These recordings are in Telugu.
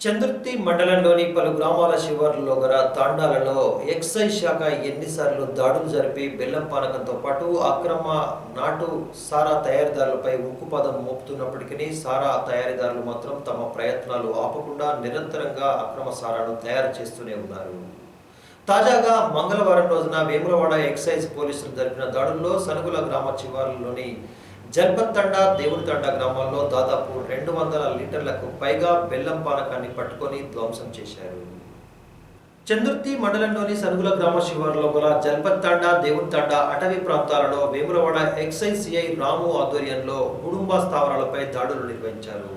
చంద్రుర్తి మండలంలోని పలు గ్రామాల శివార్లలో గల తాండాలలో ఎక్సైజ్ శాఖ ఎన్నిసార్లు దాడులు జరిపి బెల్లం పానకంతో పాటు అక్రమ నాటు సారా తయారీదారులపై ఉక్కుపాదం మోపుతున్నప్పటికీ సారా తయారీదారులు మాత్రం తమ ప్రయత్నాలు ఆపకుండా నిరంతరంగా అక్రమ సారాను తయారు చేస్తూనే ఉన్నారు. తాజాగా మంగళవారం రోజున వేములవాడ ఎక్సైజ్ పోలీసులు జరిపిన దాడుల్లో సనుగుల గ్రామ శివార్లలోని జల్పత్తండ దేవుడితండ గ్రామాల్లో దాదాపు రెండు వందల లీటర్లకు పైగా బెల్లం పానకాన్ని పట్టుకొని ధ్వంసం చేశారు. చందుర్తి మండలంలోని సనుగుల గ్రామ శివారులో గల జల్పత్తండ దేవుడితండ అటవీ ప్రాంతాలలో వేములవాడ ఎక్సైజ్ సిఐ రాము ఆధ్వర్యంలో గుడుంబా స్థావరాలపై దాడులు నిర్వహించారు.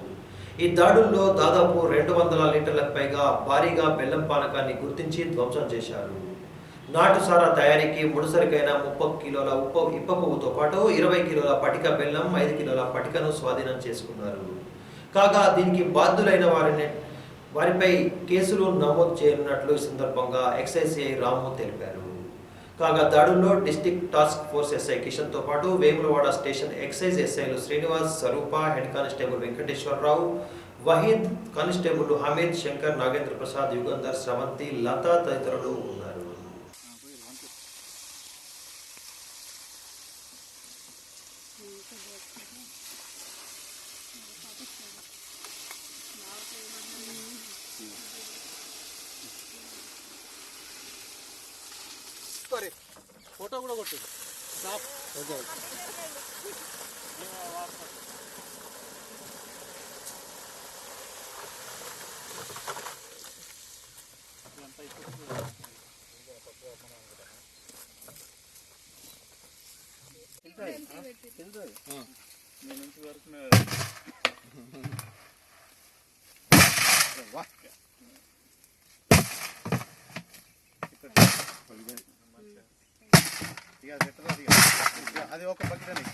ఈ దాడుల్లో దాదాపు రెండు వందల లీటర్లకు పైగా భారీగా బెల్లం పానకాన్ని గుర్తించి ధ్వంసం చేశారు. నాటు సారా తయారీకి ముడిసరికైన ముప్పై కిలోల ఉప్ప ఇప్పపువ్వుతో పాటు ఇరవై కిలోల పటిక బెల్లం ఐదు కిలోల పటికను స్వాధీనం చేసుకున్నారు. కాగా దీనికి బాధ్యులైన వారిని వారిపై కేసులు నమోదు చేయనున్నట్లు ఈ సందర్భంగా ఎక్సైజ్ రాము తెలిపారు. కాగా దాడుల్లో డిస్టిక్ టాస్క్ ఫోర్స్ ఎస్ఐ కిషన్తో పాటు వేములవాడ స్టేషన్ ఎక్సైజ్ ఎస్ఐలు Srinivas Swaroopa head constable Venkateswararao Waheed constable Hameed Shankar Nagendra Prasad Yugandhar Sravanthi Latha తదితరులు ఉన్నారు. नीचे देखते हैं मेरे साथ अरे फोटो ಕೂಡ ಕೊಟ್ಟು ಸಾಫ್ ಹೋಗೋ ಅಂತ ಇತ್ತು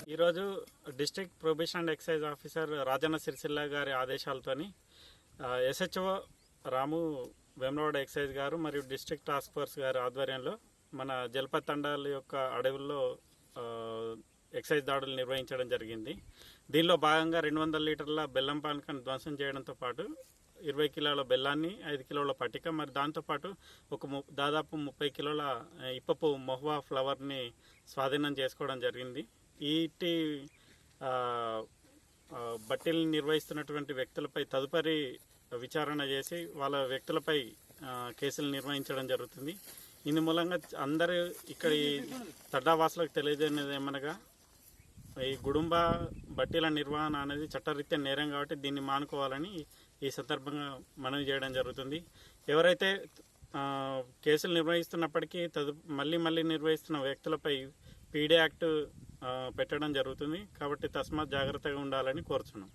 ఈరోజు district probation and excise officer Rajanna Sircilla గారి ఆదేశాలతోని ఎస్హెచ్ఓ రాము వేమలవాడ ఎక్సైజ్ గారు మరియు డిస్ట్రిక్ట్ టాస్క్ ఫోర్స్ గారి ఆధ్వర్యంలో మన జలపతండాల యొక్క అడవుల్లో ఎక్సైజ్ దాడులు నిర్వహించడం జరిగింది. దీనిలో భాగంగా రెండు వందల లీటర్ల బెల్లం పానకాన్ని ధ్వంసం చేయడంతో పాటు ఇరవై కిలోల బెల్లాన్ని ఐదు కిలోల పట్టిక మరి దాంతోపాటు ఒక ము దాదాపు ముప్పై కిలోల ఇప్పపు మొహ్వా ఫ్లవర్ని స్వాధీనం చేసుకోవడం జరిగింది. ఈటి బట్టీలు నిర్వహిస్తున్నటువంటి వ్యక్తులపై తదుపరి విచారణ చేసి వాళ్ళ వ్యక్తులపై కేసులు నిర్వహించడం జరుగుతుంది. ఇందు మూలంగా అందరూ ఇక్కడ ఈ తడ్డావాసులకు తెలియజేయనేది ఏమనగా ఈ గుడుంబ బట్టీల నిర్వహణ అనేది చట్టరీత్యా నేరం కాబట్టి దీన్ని మానుకోవాలని ఈ సందర్భంగా మనవి చేయడం జరుగుతుంది. ఎవరైతే కేసులు నిర్వహిస్తున్నప్పటికీ తదు మళ్ళీ మళ్ళీ నిర్వహిస్తున్న వ్యక్తులపై పీడీ యాక్ట్ పెట్టడం జరుగుతుంది కాబట్టి తస్మాత్ జాగ్రత్తగా ఉండాలని కోరుతున్నాం